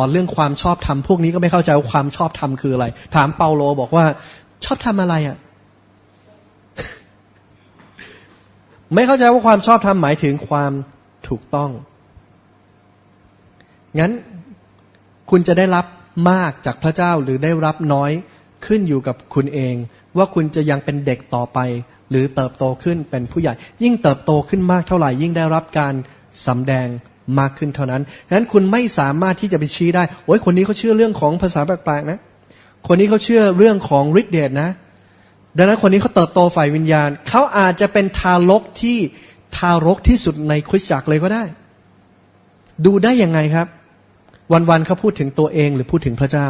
อนเรื่องความชอบธรรมพวกนี้ก็ไม่เข้าใจว่าความชอบธรรมคืออะไร ถามเปาโลบอกว่า ชอบทำอะไรอะ ไม่เข้าใจว่าความชอบธรรมหมายถึงความถูกต้อง งั้นคุณจะได้รับมากจากพระเจ้าหรือได้รับน้อยขึ้นอยู่กับคุณเอง ว่าคุณจะยังเป็นเด็กต่อไป หรือเติบโตขึ้นเป็นผู้ใหญ่ ยิ่งเติบโตขึ้นมากเท่าไหร่ยิ่งได้รับการสำแดง มากขึ้นเท่านั้นนั้นคุณไม่สามารถที่จะไปชี้ได้โอ้ยคนนี้เขาเชื่อเรื่องของภาษาแปลกๆนะ คนนี้เขาเชื่อเรื่องของฤทธิเดชนะ ดังนั้นคนนี้เขาเติบโตฝ่ายวิญญาณ เขาอาจจะเป็นทารกที่ทารกที่สุดในคริสตจักรเลยก็ได้ ดูได้ยังไงครับ วันๆเขาพูดถึงตัวเองหรือพูดถึงพระเจ้า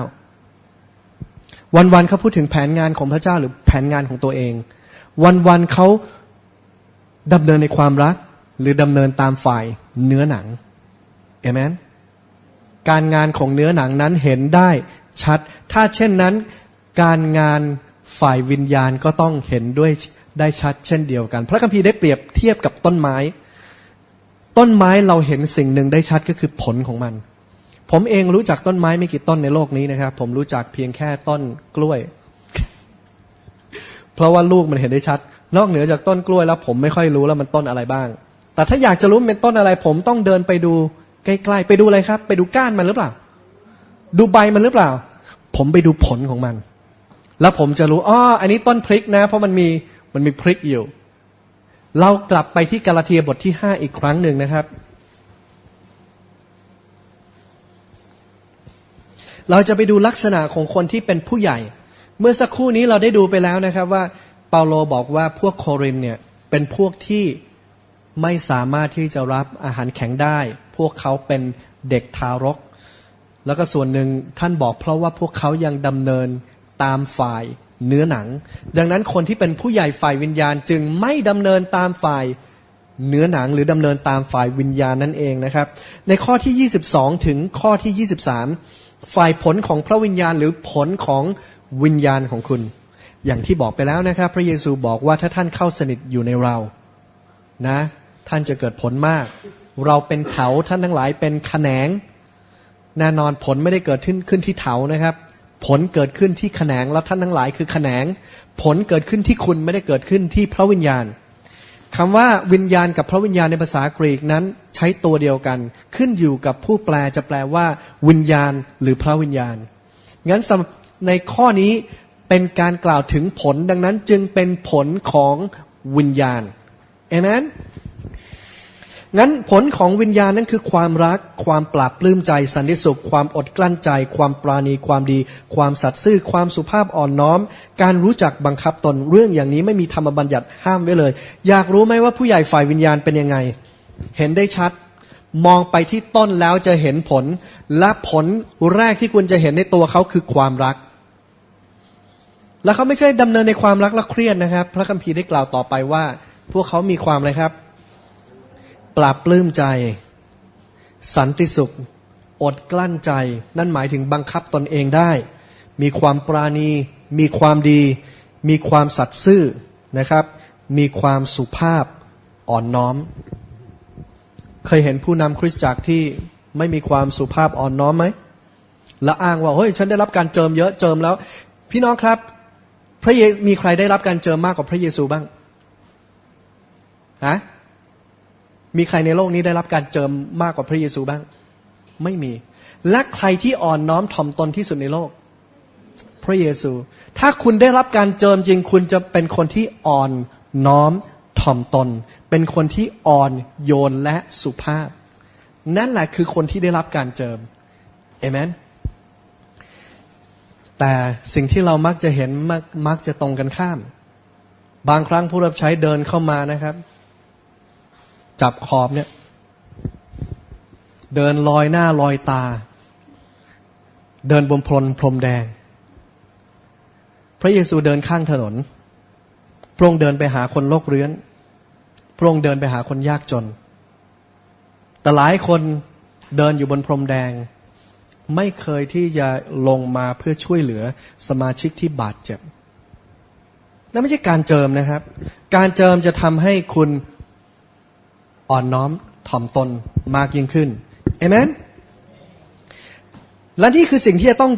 วันๆเขาพูดถึงแผนงานของพระเจ้าหรือแผนงานของตัวเอง วันๆเขาดำเนินในความรักหรือดำเนินตามฝ่ายเนื้อหนัง เอเมนการงานของเนื้อหนังนั้นเห็นได้ชัด ถ้าเช่นนั้น การงานฝ่ายวิญญาณก็ต้องเห็นด้วยได้ชัด เช่นเดียวกัน พระคัมภีร์ได้เปรียบเทียบกับต้นไม้ ต้นไม้เราเห็นสิ่งหนึ่งได้ชัดก็คือผลของมัน ผมเองรู้จักต้นไม้ไม่กี่ต้นในโลกนี้นะครับ ผมรู้จักเพียงแค่ต้นกล้วย เพราะว่าลูกมันเห็นได้ชัด นอกเหนือจากต้นกล้วยแล้ว ผมไม่ค่อยรู้แล้วมันต้นอะไรบ้าง แต่ถ้าอยากจะรู้เป็นต้นอะไร ผมต้องเดินไปดู ใกล้ๆไปดูอะไรครับ ไปดูก้านมันหรือเปล่า ดูใบมันหรือเปล่า ผมไปดูผลของมัน แล้วผมจะรู้อ๋ออันนี้ต้นพริกนะ เพราะมันมีมันมีพริกอยู่ เรากลับไปที่กาลาเทียบทที่ห้าอีกครั้งหนึ่งนะครับ เราจะไปดูลักษณะของคนที่เป็นผู้ใหญ่ เมื่อสักครู่นี้เราได้ดูไปแล้วนะครับว่าเปาโลบอกว่าพวกโครินเนี่ยเป็นพวกที่ไม่สามารถที่จะรับอาหารแข็งได้ พวกเขาเป็นเด็กทารก แล้วก็ส่วนหนึ่งท่านบอกเพราะว่าพวกเขายังดำเนินตามฝ่ายเนื้อหนัง ดังนั้นคนที่เป็นผู้ใหญ่ฝ่ายวิญญาณจึงไม่ดำเนินตามฝ่ายเนื้อหนังหรือดำเนินตามฝ่ายวิญญาณนั่นเองนะครับ ในข้อที่ 22 ถึงข้อที่ 23 ฝ่ายผลของพระวิญญาณหรือผลของวิญญาณของคุณ อย่างที่บอกไปแล้วนะครับ พระเยซูบอกว่าถ้าท่านเข้าสนิทอยู่ในเรานะ ท่านจะเกิดผลมาก เราเป็นเถาท่านทั้งหลายเป็นขแขนงแน่นอนผลไม่ได้เกิดขึ้นขึ้นที่เถานะครับ ผลเกิดขึ้นที่ขแขนงแล้วท่านทั้งหลายคือขแขนง ผลเกิดขึ้นที่คุณไม่ได้เกิดขึ้นที่พระวิญญาณคำว่าวิญญาณกับพระวิญญาณในภาษากรีกนั้นใช้ตัวเดียวกัน ขึ้นอยู่กับผู้แปลจะแปลว่า วิญญาณหรือพระวิญญาณงั้นในข้อนี้เป็นการกล่าวถึงผลดังนั้นจึงเป็นผลของวิญญาณเอเมน งั้นผลของวิญญาณนั้นคือความรัก ความปราบปลื้มใจ สันติสุข ความอดกลั้นใจ ความปราณีความดี ความสัตย์ซื่อ ความสุภาพอ่อนน้อม การรู้จักบังคับตนเรื่องอย่างนี้ไม่มีธรรมบัญญัติห้ามไว้เลย อยากรู้ไหมว่าผู้ใหญ่ฝ่ายวิญญาณเป็นยังไง เห็นได้ชัด มองไปที่ต้นแล้วจะเห็นผล และผลแรกที่คุณจะเห็นในตัวเขาคือความรัก และเขาไม่ใช่ดำเนินในความรักและเครียดนะครับ พระคัมภีร์ได้กล่าวต่อไปว่า พวกเขามีความอะไรครับ ปราบปลื้มใจ สันติสุข อดกลั้นใจ นั่นหมายถึงบังคับตนเองได้ มีความปราณี มีความดี มีความสัตย์ซื่อนะครับ มีความสุภาพอ่อนน้อม เคยเห็นผู้นำคริสตจักรที่ไม่มีความสุภาพอ่อนน้อมไหม แล้วอ้างว่าเฮ้ยฉันได้รับการเจิมเยอะเจิมแล้ว พี่น้องครับ พระเยซูมีใครได้รับการเจิมมากกว่าพระเยซูบ้างฮะ มีใครในโลกนี้ได้รับการเจิมมากกว่าพระเยซูบ้าง ไม่มี และใครที่อ่อนน้อมถ่อมตนที่สุดในโลก พระเยซู ถ้าคุณได้รับการเจิมจริง คุณจะเป็นคนที่อ่อนน้อมถ่อมตน เป็นคนที่อ่อนโยนและสุภาพ นั่นแหละคือคนที่ได้รับการเจิมเอเมนแต่สิ่งที่เรามักจะเห็นมักมักจะตรงกันข้าม บางครั้งผู้รับใช้เดินเข้ามานะครับ จับขอบเนี่ย เดินลอยหน้าลอยตา เดินบนพรมพรมแดง พระเยซูเดินข้างถนน พระองค์เดินไปหาคนโรคเรื้อน พระองค์เดินไปหาคนยากจน แต่หลายคนเดินอยู่บนพรมแดง ไม่เคยที่จะลงมาเพื่อช่วยเหลือสมาชิกที่บาดเจ็บนั่นไม่ใช่การเจิมนะครับ การเจิมจะทำให้คุณ อ่อนน้อมถ่อมตนมากยิ่งขึ้นเอเมนและนี่คือสิ่งที่จะต้อง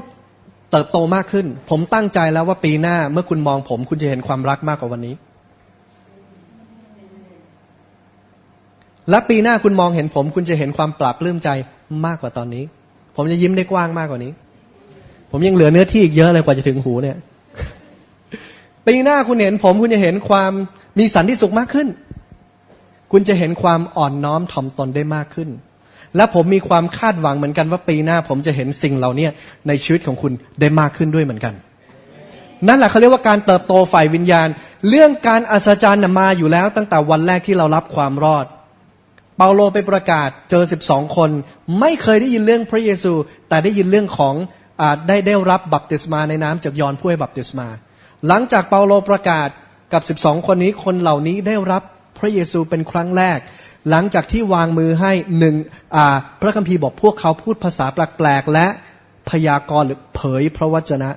เติบโตมากขึ้น ผมตั้งใจแล้วว่าปีหน้าเมื่อคุณมองผมคุณจะเห็นความรักมากกว่าวันนี้ และปีหน้าคุณมองเห็นผม คุณจะเห็นความปราบปลื้มใจมากกว่าตอนนี้ ผมจะยิ้มได้กว้างมากกว่านี้ ผมยังเหลือเนื้อที่อีกเยอะเลยกว่าจะถึงหูเนี่ย ปีหน้าคุณเห็นผมคุณจะเห็นความมีสันติสุขมากขึ้น คุณจะเห็นความอ่อนน้อมถ่อมตนได้มากขึ้น และผมมีความคาดหวังเหมือนกันว่าปีหน้า ผมจะเห็นสิ่งเหล่านี้ในชีวิตของคุณได้มากขึ้นด้วยเหมือนกัน นั่นแหละเขาเรียกว่าการเติบโตฝ่ายวิญญาณ เรื่องการอัศจรรย์มาอยู่แล้ว ตั้งแต่วันแรกที่เรารับความรอด เปาโลไปประกาศเจอ 12 คน ไม่เคยได้ยินเรื่องพระเยซู แต่ได้ยินเรื่องของอได้ได้รับบัพติศมาในน้ำจากยอห์นผู้ให้บัพติศมา หลังจากเปาโลประกาศกับ 12 คนนี้คนเหล่านี้ได้รับ พระเยซูเป็นครั้งแรก หลังจากที่วางมือให้หนึ่งพระคัมภีร์บอกพวกเขาพูดภาษาแปลกๆและพยากรณ์หรือเผยพระวจนะ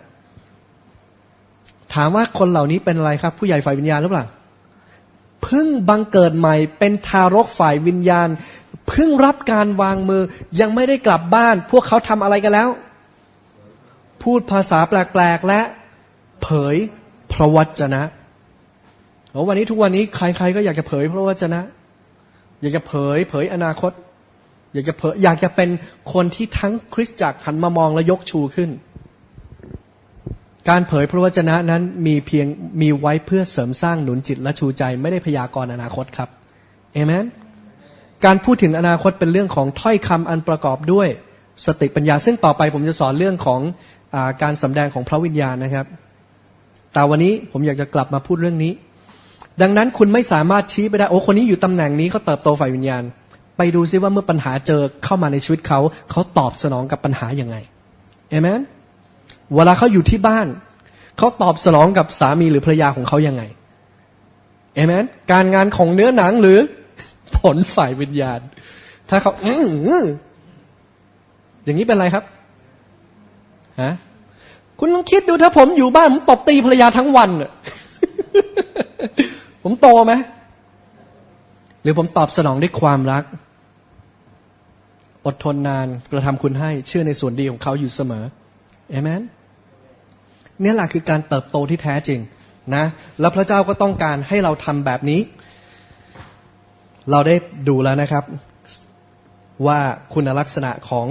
ถามว่าคนเหล่านี้เป็นอะไรครับ ผู้ใหญ่ฝ่ายวิญญาณหรือเปล่าเพิ่งบังเกิดใหม่เป็นทารกฝ่ายวิญญาณเพิ่งรับการวางมือยังไม่ได้กลับบ้าน พวกเขาทำอะไรกันแล้ว พูดภาษาแปลกๆและเผยพระวจนะ วันนี้ทุกวันนี้ใคร ๆ ก็อยากจะเผยพระวจนะ อยากจะเผย เผยอนาคต อยากจะเผยอยากจะเป็นคนที่ทั้งคริสตจักรหันมามองและยกชูขึ้น การเผยพระวจนะนั้นมีเพียงมีไว้เพื่อเสริมสร้างหนุนจิตและชูใจ ไม่ได้พยากรณ์อนาคตครับเอเมนการพูดถึงอนาคตเป็นเรื่องของถ้อยคำอันประกอบด้วยสติปัญญา ซึ่งต่อไปผมจะสอนเรื่องของอการสำแดงของพระวิญญาณนะครับ แต่วันนี้ผมอยากจะกลับมาพูดเรื่องนี้ ดังนั้นคุณไม่สามารถชี้ไปได้ โอ้คนนี้อยู่ตำแหน่งนี้เขาเติบโตฝ่ายวิญญาณ ไปดูซิว่าเมื่อปัญหาเจอเข้ามาในชีวิตเขาเขาตอบสนองกับปัญหาอย่างไงเอเมนเวลาเขาอยู่ที่บ้านเขาตอบสนองกับสามีหรือภรรยาของเขายังไงเอเมนการงานของเนื้อหนังหรือผลฝ่ายวิญญาณ ถ้าเขาอืออย่างนี้เป็นไรครับฮะคุณลองคิดดูถ้าผมอยู่บ้านผมตบตีภรรยาทั้งวันน่ะ ผมโตไหมหรือผมตอบสนองด้วยความรัก อดทนนานกระทำคุณให้เชื่อในส่วนดีของเขาอยู่เสมอเอเมนเนี่ยแหละคือการเติบโตที่แท้จริงนะ แล้วพระเจ้าก็ต้องการให้เราทำแบบนี้ เราได้ดูแล้วนะครับ ว่าคุณลักษณะของ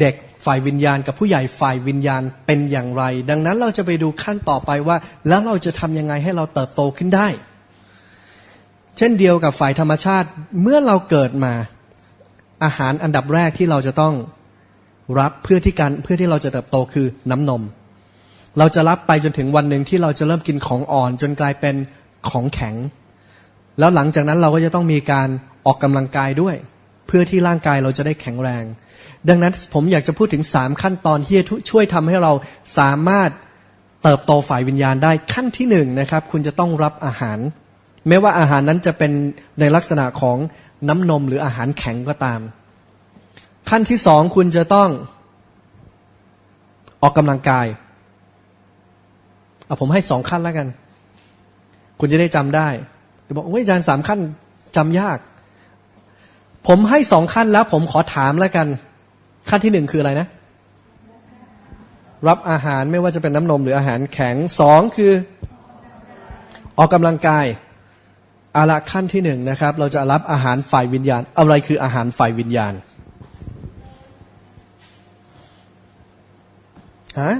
เด็ก ฝ่ายวิญญาณกับผู้ใหญ่ฝ่ายวิญญาณเป็นอย่างไร ดังนั้นเราจะไปดูขั้นต่อไปว่า แล้วเราจะทำยังไงให้เราเติบโตขึ้นได้ เช่นเดียวกับฝ่ายธรรมชาติเมื่อเราเกิดมา อาหารอันดับแรกที่เราจะต้องรับเพื่อที่การเพื่อที่เราจะเติบโตคือน้ำนม เราจะรับไปจนถึงวันหนึ่งที่เราจะเริ่มกินของอ่อน จนกลายเป็นของแข็ง แล้วหลังจากนั้นเราก็จะต้องมีการออกกำลังกายด้วย เพื่อที่ร่างกายเราจะได้แข็งแรง ดังนั้นผมอยากจะพูดถึงสามขั้นตอนที่จะช่วยทำให้เราสามารถเติบโตฝ่ายวิญญาณได้ขั้นที่หนึ่งนะครับ คุณจะต้องรับอาหาร ไม่ว่าอาหารนั้นจะเป็นในลักษณะของน้ำนมหรืออาหารแข็งก็ตาม ขั้นที่สองคุณจะต้องออกกำลังกายเอาผมให้สองขั้นแล้วกัน คุณจะได้จำได้จะบอกว่าอาจารย์สามขั้นจำยาก ผมให้สองขั้นแล้ว ผมขอถามแล้วกัน ขั้นที่หนึ่งคืออะไรนะ รับอาหารไม่ว่าจะเป็นน้ำนมหรืออาหารแข็งสองคือออกกำลังกายอาละขั้นที่หนึ่งนะครับ เราจะรับอาหารฝ่ายวิญญาณ อะไรคืออาหารฝ่ายวิญญาณฮะ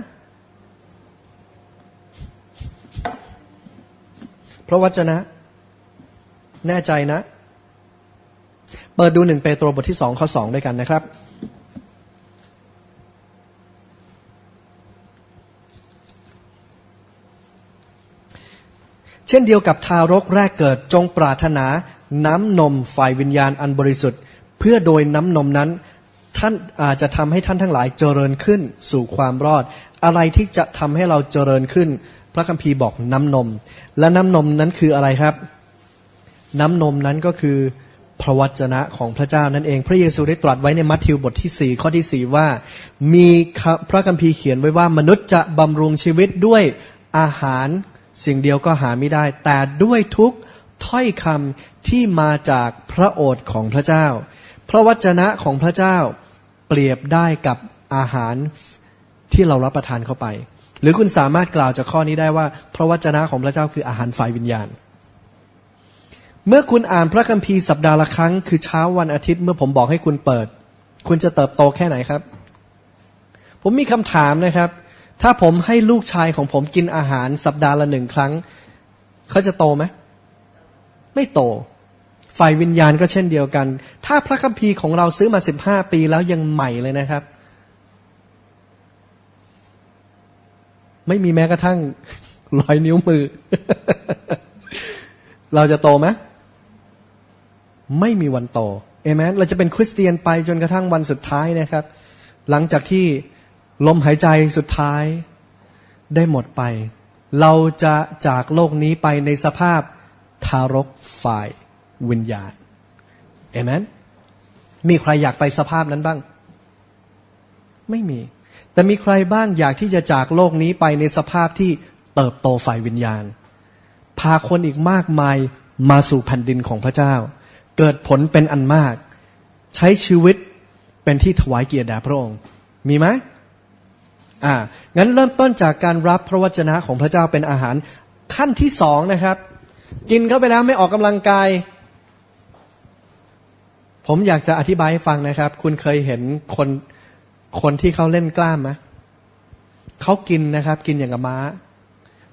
พระวจนะ แน่ใจนะ เปิดดูหนึ่งเปโตรบทที่สองข้อสองด้วยกันนะครับ เช่นเดียวกับทารกแรกเกิดจงปรารถนาน้ำนมฝ่ายวิญญาณอันบริสุทธิ์ เพื่อโดยน้ำนมนั้นท่านอาจจะทำให้ท่านทั้งหลายเจริญขึ้นสู่ความรอด อะไรที่จะทำให้เราเจริญขึ้น พระคัมภีร์บอกน้ำนม และน้ำนมนั้นคืออะไรครับ น้ำนมนั้นก็คือพระวจนะของพระเจ้านั่นเอง พระเยซูได้ตรัสไว้ในมัทธิวบทที่ 4 ข้อที่ 4 ว่า มีพระคัมภีร์เขียนไว้ว่ามนุษย์จะบำรุงชีวิตด้วยอาหาร สิ่งเดียวก็หาไม่ได้ แต่ด้วยทุกถ้อยคำที่มาจากพระโอษฐ์ของพระเจ้า พระวจนะของพระเจ้าเปรียบได้กับอาหารที่เรารับประทานเข้าไป หรือคุณสามารถกล่าวจากข้อนี้ได้ว่า พระวจนะของพระเจ้าคืออาหารฝ่ายวิญญาณ เมื่อคุณอ่านพระคัมภีร์สัปดาห์ละครั้ง คือเช้าวันอาทิตย์เมื่อผมบอกให้คุณเปิด คุณจะเติบโตแค่ไหนครับ ผมมีคำถามนะครับ ถ้าผมให้ลูกชายของผมกินอาหารสัปดาห์ละหนึ่งครั้ง เขาจะโตไหม ไม่โต ฝ่ายวิญญาณก็เช่นเดียวกัน ถ้าพระคัมภีร์ของเราซื้อมาสิบห้าปีแล้วยังใหม่เลยนะครับ ไม่มีแม้กระทั่งรอยนิ้วมือ เราจะโตไหมไม่มีวันโตเอเมนเราจะเป็นคริสเตียนไปจนกระทั่งวันสุดท้ายนะครับ หลังจากที่ ลมหายใจสุดท้ายได้หมดไป เราจะจากโลกนี้ไปในสภาพทารกฝ่ายวิญญาณเอเมนมีใครอยากไปสภาพนั้นบ้าง ไม่มี แต่มีใครบ้างอยากที่จะจากโลกนี้ไปในสภาพที่เติบโตฝ่ายวิญญาณ พาคนอีกมากมายมาสู่แผ่นดินของพระเจ้า เกิดผลเป็นอันมาก ใช้ชีวิตเป็นที่ถวายเกียรติแด่พระองค์ มีไหม อ่างั้นเริ่มต้นจากการรับพระวจนะของพระเจ้าเป็นอาหารขั้นที่สองนะครับ กินเข้าไปแล้วไม่ออกกำลังกาย ผมอยากจะอธิบายให้ฟังนะครับ คุณเคยเห็นคนคนที่เขาเล่นกล้ามไหมเขากินนะครับ กินอย่างกับม้า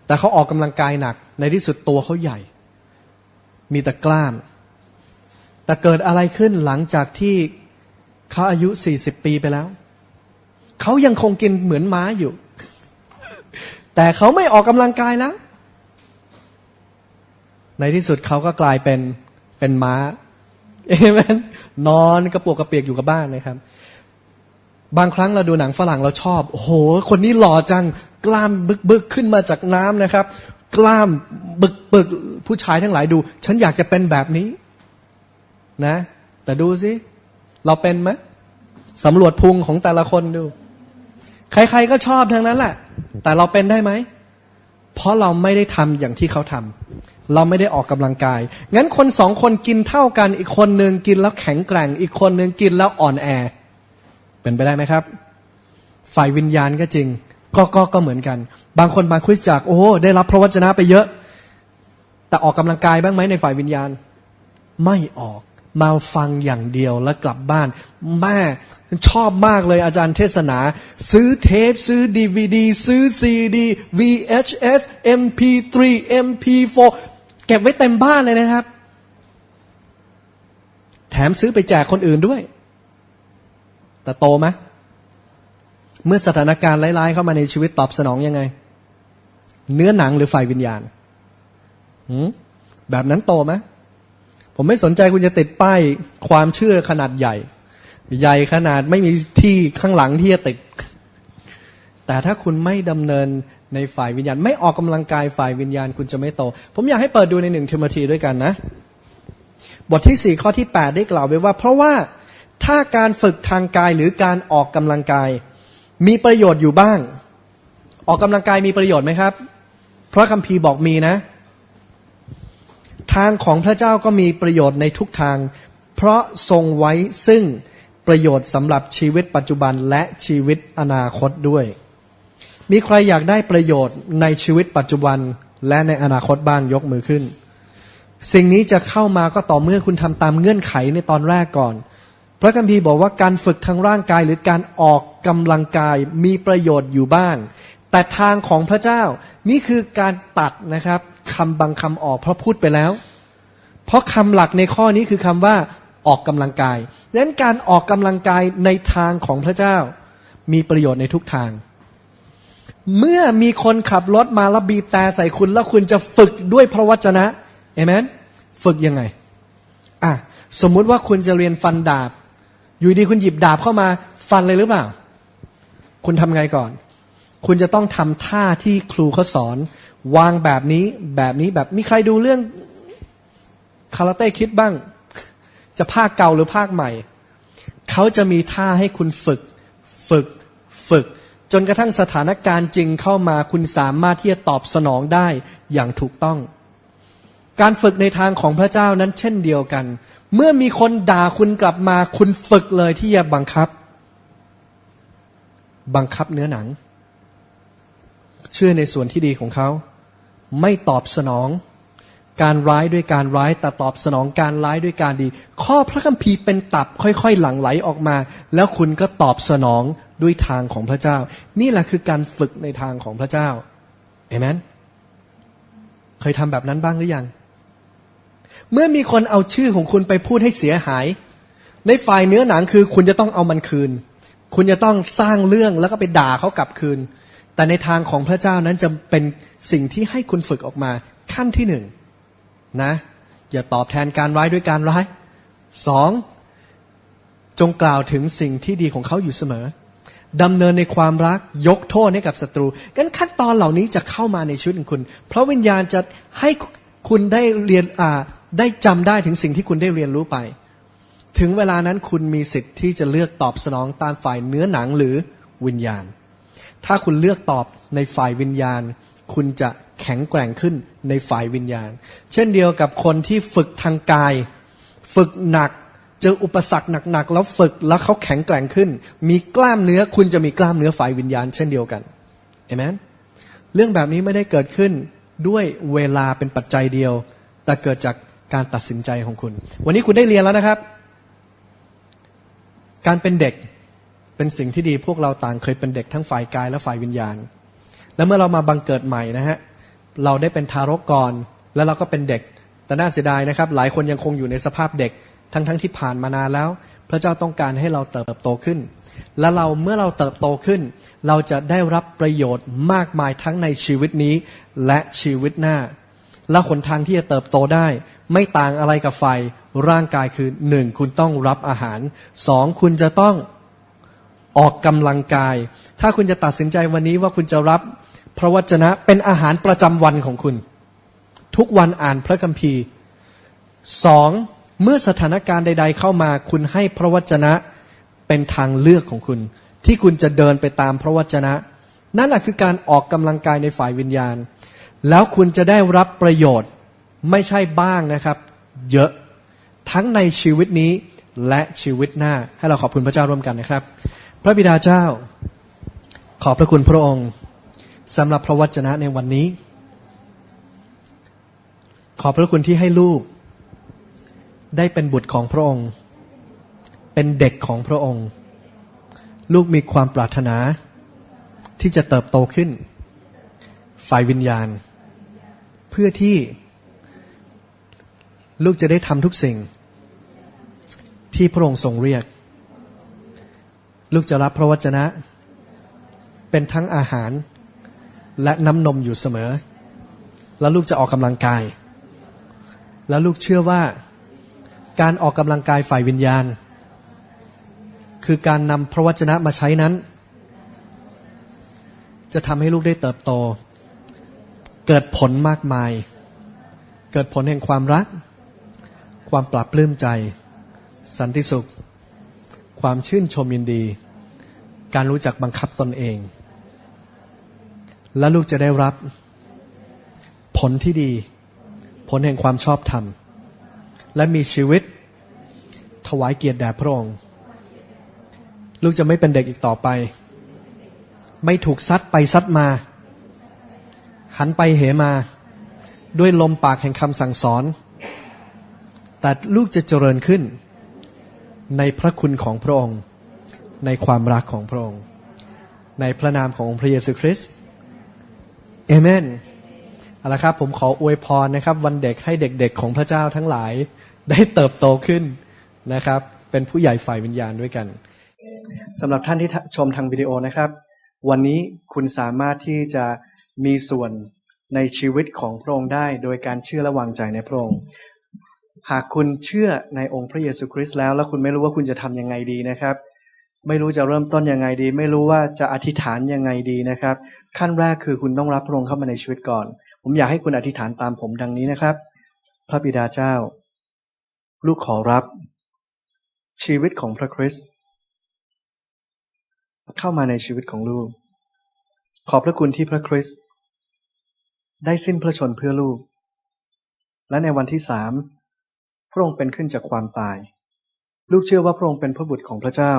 แต่เขาออกกำลังกายหนัก ในที่สุดตัวเขาใหญ่ มีแต่กล้าม แต่เกิดอะไรขึ้นหลังจากที่เขาอายุสี่สิบปีไปแล้ว เขายังคงกินเหมือนม้าอยู่ แต่เขาไม่ออกกำลังกายแล้ว ในที่สุดเขาก็กลายเป็นเป็นม้าเอเมนนอนกระปวกกระเปียกอยู่กับบ้านนะครับ บางครั้งเราดูหนังฝรั่งเราชอบ โอ้โห คนนี้หล่อจัง กล้ามบึกบึกขึ้นมาจากน้ำนะครับ กล้ามบึกบึกผู้ชายทั้งหลายดู ฉันอยากจะเป็นแบบนี้ นะ แต่ดูสิ เราเป็นไหมสำรวจพุงของแต่ละคนดู ใคร ๆ ก็ชอบทั้งนั้นแหละ แต่เราเป็นได้ไหม เพราะเราไม่ได้ทำอย่างที่เขาทำเราไม่ได้ออกกำลังกาย งั้นคนสองคนกินเท่ากัน อีกคนหนึ่งกินแล้วแข็งแกร่ง อีกคนหนึ่งกินแล้วอ่อนแอ เป็นไปได้ไหมครับ ฝ่ายวิญญาณก็จริง ก็ก็ก็เหมือนกัน บางคนมาคริสจาก โอ้ได้รับพระวจนะไปเยอะ แต่ออกกำลังกายบ้างไหมในฝ่ายวิญญาณ ไม่ออก มาฟังอย่างเดียวแล้วกลับบ้านแม่ชอบมากเลยอาจารย์เทศนา ซื้อเทป ซื้อดีวดี ซื้อซีดี VHS MP3 MP4 เก็บไว้เต็มบ้านเลยนะครับ แถมซื้อไปแจกคนอื่นด้วย แต่โตไหมเมื่อสถานการณ์ร้ายๆเข้ามาในชีวิตตอบสนองยังไง เนื้อหนังหรือฝ่ายวิญญาณแบบนั้นโตไหม ผมไม่สนใจคุณจะติดป้ายความเชื่อขนาดใหญ่ ใหญ่ขนาดไม่มีที่ข้างหลังที่จะติด แต่ถ้าคุณไม่ดำเนินในฝ่ายวิญญาณ ไม่ออกกำลังกายฝ่ายวิญญาณ คุณจะไม่โต ผมอยากให้เปิดดูในหนึ่งเทมธีด้วยกันนะ บทที่สี่ข้อที่แปดได้กล่าวไว้ว่า เพราะว่าถ้าการฝึกทางกายหรือการออกกำลังกาย มีประโยชน์อยู่บ้าง ออกกำลังกายมีประโยชน์ไหมครับ เพราะคัมภีร์บอกมีนะางของพระเจ้าก็มีประโยชน์ในทุกทาง เพราะทรงไว้ซึ่งประโยชน์สำหรับชีวิตปัจจุบันและชีวิตอนาคตด้วย มีใครอยากได้ประโยชน์ในชีวิตปัจจุบันและในอนาคตบ้างยกมือขึ้น สิ่งนี้จะเข้ามาก็ต่อเมื่อคุณทำตามเงื่อนไขในตอนแรกก่อน พระคัมภีร์บอกว่าการฝึกทางร่างกายหรือการออกกำลังกายมีประโยชน์อยู่บ้าง แต่ทางของพระเจ้านี่คือการตัดนะครับคำบางคำออกเพราะพูดไปแล้ว เพราะคำหลักในข้อนี้คือคำว่าออกกำลังกายดังนั้นการออกกำลังกายในทางของพระเจ้า มีประโยชน์ในทุกทาง เมื่อมีคนขับรถมาแล้วบีบแต่ใส่คุณแล้วคุณจะฝึกด้วยพระวจนะเอเมนฝึกยังไงอะสมมุติว่าคุณจะเรียนฟันดาบ อยู่ดีคุณหยิบดาบเข้ามาฟันเลยหรือเปล่า คุณทำไงก่อน คุณจะต้องทำท่าที่ครูเขาสอน วางแบบนี้แบบนี้แบบมีใครดูเรื่อง คาราเต้คิดบ้าง จะภาคเก่าหรือภาคใหม่ เขาจะมีท่าให้คุณฝึก ฝึก ฝึก จนกระทั่งสถานการณ์จริงเข้ามาคุณสามารถที่จะตอบสนองได้อย่างถูกต้อง การฝึกในทางของพระเจ้านั้นเช่นเดียวกัน เมื่อมีคนด่าคุณกลับมาคุณฝึกเลยที่จะบังคับ บังคับเนื้อหนัง เชื่อในส่วนที่ดีของเขา ไม่ตอบสนอง การร้ายด้วยการร้ายแต่ตอบสนองการร้ายด้วยการดี ข้อพระคัมภีร์เป็นตับค่อยๆ หลั่งไหลออกมา แล้วคุณก็ตอบสนองด้วยทางของพระเจ้า นี่แหละคือการฝึกในทางของพระเจ้าเอเมนเคยทำแบบนั้นบ้างหรือยัง เมื่อมีคนเอาชื่อของคุณไปพูดให้เสียหาย ในฝ่ายเนื้อหนังคือคุณจะต้องเอามันคืน คุณจะต้องสร้างเรื่องแล้วก็ไปด่าเขากลับคืน แต่ในทางของพระเจ้านั้นจะเป็นสิ่งที่ให้คุณฝึกออกมาขั้นที่หนึ่ง นะอย่าตอบแทนการร้ายด้วยการร้ายสองจงกล่าวถึงสิ่งที่ดีของเขาอยู่เสมอดำเนินในความรักยกโทษให้กับศัตรูกันขั้นตอนเหล่านี้จะเข้ามาในชีวิตของคุณ เพราะวิญญาณจะให้คุณได้เรียนอ่าได้จำได้ถึงสิ่งที่คุณได้เรียนรู้ไป ถึงเวลานั้นคุณมีสิทธิ์ที่จะเลือกตอบสนองตามฝ่ายเนื้อหนังหรือวิญญาณ ถ้าคุณเลือกตอบในฝ่ายวิญญาณ คุณจะ ข็งแกร่งขึ้นในฝ่ายวิญญาณ เช่นเดียวกับคนที่ฝึกทางกาย ฝึกหนักเจออุปสรรคหนักๆแล้วฝึกแล้วเขาแข็งแกร่งขึ้น มีกล้ามเนื้อคุณจะมีกล้ามเนื้อฝ่ายวิญญาณ เช่นเดียวกันเอเมนเรื่องแบบนี้ไม่ได้เกิดขึ้นด้วยเวลาเป็นปัจจัยเดียว แต่เกิดจากการตัดสินใจของคุณ วันนี้คุณได้เรียนแล้วนะครับ การเป็นเด็กเป็นสิ่งที่ดีพวกเราต่างเคยเป็นเด็กทั้งฝ่ายกายและฝ่ายวิญญาณ แล้วเมื่อเรามาบังเกิดใหม่นะฮะ เราได้เป็นทารกก่อน แล้วเราก็เป็นเด็ก แต่น่าเสียดายนะครับ หลายคนยังคงอยู่ในสภาพเด็ก ทั้งๆทที่ผ่านมานานแล้ว พระเจ้าต้องการให้เราเติบโตขึ้น และเราเมื่อเราเติบโตขึ้น เราจะได้รับประโยชน์มากมายทั้งในชีวิตนี้และชีวิตหน้า และหนทางที่จะเติบโตได้ ไม่ต่างอะไรกับไฟ ร่างกายคือหนึ่งคุณต้องรับอาหารสองคุณจะต้องออกกำลังกาย ถ้าคุณจะตัดสินใจวันนี้ว่าคุณจะรับ พระวจนะเป็นอาหารประจำวันของคุณ ทุกวันอ่านพระคัมภีร์สองเมื่อสถานการณ์ใด ๆ เข้ามาคุณให้พระวจนะเป็นทางเลือกของคุณ ที่คุณจะเดินไปตามพระวจนะ นั่นแหละคือการออกกำลังกายในฝ่ายวิญญาณ แล้วคุณจะได้รับประโยชน์ไม่ใช่บ้างนะครับ เยอะทั้งในชีวิตนี้และชีวิตหน้า ให้เราขอบคุณพระเจ้าร่วมกันนะครับ พระบิดาเจ้า ขอบพระคุณพระองค์ สำหรับพระวจนะในวันนี้ ขอบพระคุณที่ให้ลูก ได้เป็นบุตรของพระองค์ เป็นเด็กของพระองค์ ลูกมีความปรารถนา ที่จะเติบโตขึ้น ฝ่ายวิญญาณ เพื่อที่ ลูกจะได้ทำทุกสิ่ง ที่พระองค์ทรงเรียก ลูกจะรับพระวจนะ เป็นทั้งอาหาร และน้ำนมอยู่เสมอ แล้วลูกจะออกกำลังกาย แล้วลูกเชื่อว่าการออกกำลังกายฝ่ายวิญญาณ คือการนำพระวจนะมาใช้นั้น จะทำให้ลูกได้เติบโต เกิดผลมากมาย เกิดผลแห่งความรัก ความปรับปลื้มใจ สันติสุข ความชื่นชมยินดี การรู้จักบังคับตนเอง และลูกจะได้รับผลที่ดี ผลแห่งความชอบธรรม และมีชีวิตถวายเกียรติแด่พระองค์ ลูกจะไม่เป็นเด็กอีกต่อไป ไม่ถูกซัดไปซัดมา หันไปเหมา ด้วยลมปากแห่งคำสั่งสอน แต่ลูกจะเจริญขึ้น ในพระคุณของพระองค์ ในความรักของพระองค์ ในพระนามขององค์พระเยซูคริสต์ เอเมนเอาละครับ ผมขออวยพรนะครับ วันเด็กให้เด็กๆของพระเจ้าทั้งหลาย ได้เติบโตขึ้นนะครับ เป็นผู้ใหญ่ฝ่ายวิญญาณด้วยกันสำหรับท่านที่ชมทางวิดีโอนะครับ วันนี้คุณสามารถที่จะมีส่วนในชีวิตของพระองค์ได้ โดยการเชื่อและวางใจในพระองค์หากคุณเชื่อในองค์พระเยซูคริสต์แล้ว แล้วคุณไม่รู้ว่าคุณจะทำยังไงดีนะครับ ไม่รู้จะเริ่มต้นยังไงดี ไม่รู้ว่าจะอธิษฐานยังไงดีนะครับ ขั้นแรกคือคุณต้องรับพระองค์เข้ามาในชีวิตก่อน ผมอยากให้คุณอธิษฐานตามผมดังนี้นะครับ พระบิดาเจ้า ลูกขอรับ ชีวิตของพระคริสต์เข้ามาในชีวิตของลูก ขอบพระคุณที่พระคริสต์ได้สิ้นพระชนเพื่อลูก และในวันที่สามพระองค์เป็นขึ้นจากความตาย ลูกเชื่อว่าพระองค์เป็นพระบุตรของพระเจ้า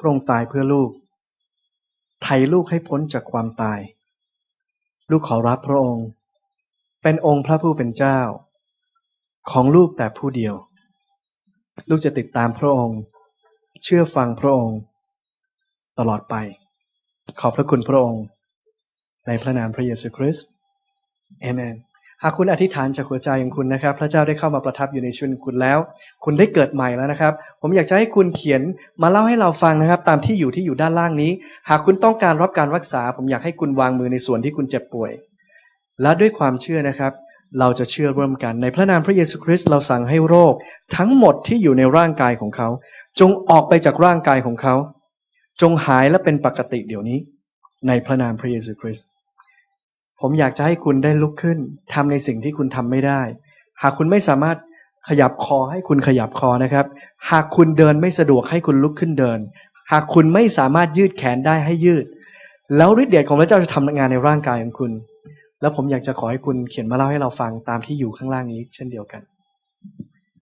พระองค์ตายเพื่อลูก ไถ่ลูกให้พ้นจากความตาย ลูกขอรับพระองค์ เป็นองค์พระผู้เป็นเจ้า ของลูกแต่ผู้เดียว ลูกจะติดตามพระองค์ เชื่อฟังพระองค์ ตลอดไป ขอบพระคุณพระองค์ ในพระนามพระเยซูคริสต์เอเมน หากคุณอธิษฐานจากหัวใจของคุณนะครับ พระเจ้าได้เข้ามาประทับอยู่ในชีวิตคุณแล้ว คุณได้เกิดใหม่แล้วนะครับ ผมอยากจะให้คุณเขียนมาเล่าให้เราฟังนะครับ ตามที่อยู่ที่อยู่ด้านล่างนี้ หากคุณต้องการรับการรักษา ผมอยากให้คุณวางมือในส่วนที่คุณเจ็บป่วย และด้วยความเชื่อนะครับ เราจะเชื่อร่วมกันในพระนามพระเยซูคริสต์เราสั่งให้โรค ทั้งหมดที่อยู่ในร่างกายของเขา จงออกไปจากร่างกายของเขา จงหายและเป็นปกติเดี๋ยวนี้ ในพระนามพระเยซูคริสต์ ผมอยากจะให้คุณได้ลุกขึ้นทำในสิ่งที่คุณทำไม่ได้ หากคุณไม่สามารถขยับคอให้คุณขยับคอนะครับ หากคุณเดินไม่สะดวกให้คุณลุกขึ้นเดิน หากคุณไม่สามารถยืดแขนได้ให้ยืด แล้วฤทธิ์เดชของพระเจ้าจะทำงานในร่างกายของคุณ แล้วผมอยากจะขอให้คุณเขียนมาเล่าให้เราฟังตามที่อยู่ข้างล่างนี้ เช่นเดียวกัน